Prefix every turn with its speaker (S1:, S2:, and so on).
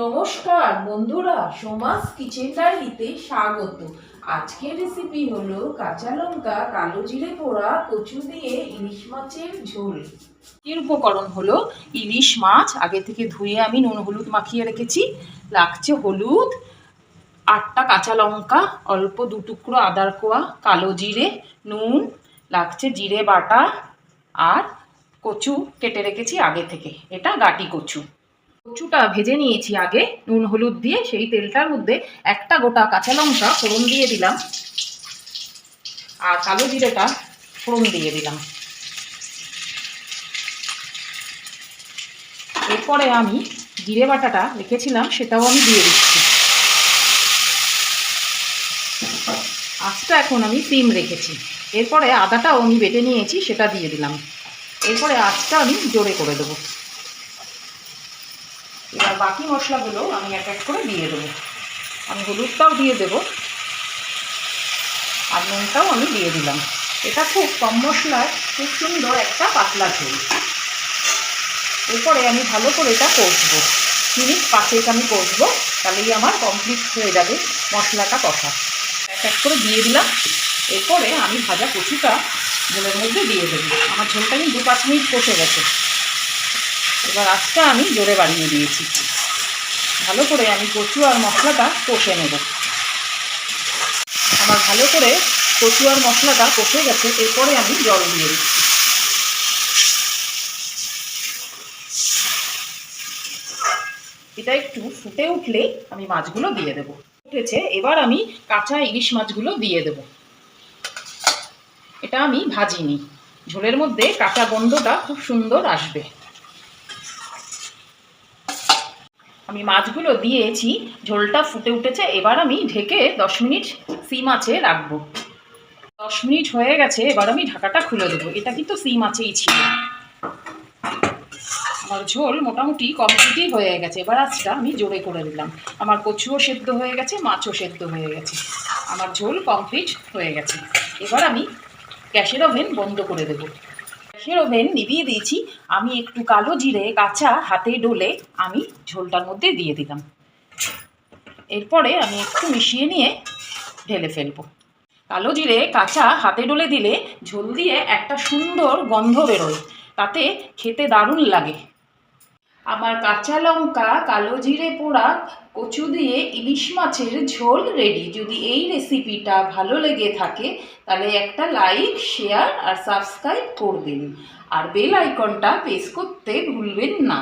S1: নমস্কার বন্ধুরা, সোমাস কিচেন ডায়েরিতে স্বাগত। আজকের রেসিপি হলো কাঁচা লঙ্কা, কালো জিরে পোড়া, কচু দিয়ে ইলিশ মাছের ঝোল। এর উপকরণ হলো ইলিশ মাছ, আগে থেকে ধুয়ে আমি নুন হলুদ মাখিয়ে রেখেছি। লাগছে হলুদ, আটটা কাঁচা লঙ্কা, অল্প দু টুকরো আদার কোয়া, কালো জিরে, নুন, লাগছে জিরে বাটা, আর কচু কেটে রেখেছি আগে থেকে। এটা গাটি কচু। কচুটা ভেজে নিয়েছি আগে, নুন, হলুদ দিয়ে সেই তেলটার মধ্যে একটা গোটা কাঁচা লঙ্কা ফোড়ন দিয়ে দিলাম। আর কালো জিরেটা ফোড়ন দিয়ে দিলাম। এরপরে আমি জিরে বাটাটা রেখেছিলাম, সেটাও আমি দিয়ে দিচ্ছি। আঁচটা এখন আমি সিম রেখেছি। এরপরে আদাটাও আমি বেটে নিয়েছি, সেটা দিয়ে দিলাম। এরপরে আঁচটা আমি জোরে করে দেবো। এবার বাকি মশলাগুলো আমি এক এক করে দিয়ে দেবো। আমি হলুদটাও দিয়ে দেবো। আর নুনটাও আমি দিয়ে দিলাম। এটা খুব কম মশলায় খুব সুন্দর একটা পাতলা ঝোল। এরপরে আমি ভালো করে এটা কষবো। মিনিট পাঁচেক আমি কষবো, তাহলেই আমার কমপ্লিট হয়ে যাবে মশলাটা কষা। এক এক করে দিয়ে দিলাম। এরপরে আমি ভাজা কচুটা ঝোলের মধ্যে দিয়ে দেবো। আমার ঝোলটা কিন্তু দু পাঁচ মিনিট কষে গেছে। এবার আজটা আমি জোরে বাড়িয়ে দিয়েছি। ভালো করে আমি কচু আর মশলাটা কষে নেব। আমার ভালো করে কচু আর মশলাটা কষে গেছে, এরপরে আমি জল দিয়ে দিচ্ছি। এটা একটু ফুটে উঠলে আমি মাছগুলো দিয়ে দেব। উঠেছে, এবার আমি কাঁচা ইলিশ মাছগুলো দিয়ে দেব। এটা আমি ভাজিনি। ঝোলের মধ্যে কাঁচা গন্ধটা খুব সুন্দর আসবে। আমি মাছগুলো দিয়েছি, ঝোলটা ফুটে উঠেছে, এবার আমি ঢেকে দশ মিনিট সিম আছে রাখব। দশ মিনিট হয়ে গেছে, এবার আমি ঢাকাটা খুলে দেবো। এটা কিন্তু সিম আছেই ছিল। আমার ঝোল মোটামুটি কমপ্লিটই হয়ে গেছে। এবার আজটা আমি জোরে করে দিলাম। আমার কচুও সেদ্ধ হয়ে গেছে, মাছও সেদ্ধ হয়ে গেছে। আমার ঝোল কমপ্লিট হয়ে গেছে। এবার আমি গ্যাসের ওভেন বন্ধ করে দেবো। গ্যাসের ওভেন নিভিয়ে দিয়েছি। আমি একটু কালো জিরে কাঁচা হাতে ডলে আমি ঝোলটার মধ্যে দিয়ে দিলাম। এরপরে আমি একটু মিশিয়ে নিয়ে ঢেলে ফেলব। কালো জিরে কাঁচা হাতে ডলে দিলে ঝোল দিয়ে একটা সুন্দর গন্ধ বেরোয়। তাতে খেতে দারুণ লাগে। আমার কাঁচা লঙ্কা, কালো জিরে পোড়া, কচু দিয়ে ইলিশ মাছের ঝোল রেডি যদি এই রেসিপিটা ভালো লেগে থাকে, তাহলে একটা লাইক শেয়ার আর সাবস্ক্রাইব করবেন। আর বেল আইকনটা প্রেস করতে ভুলবেন না।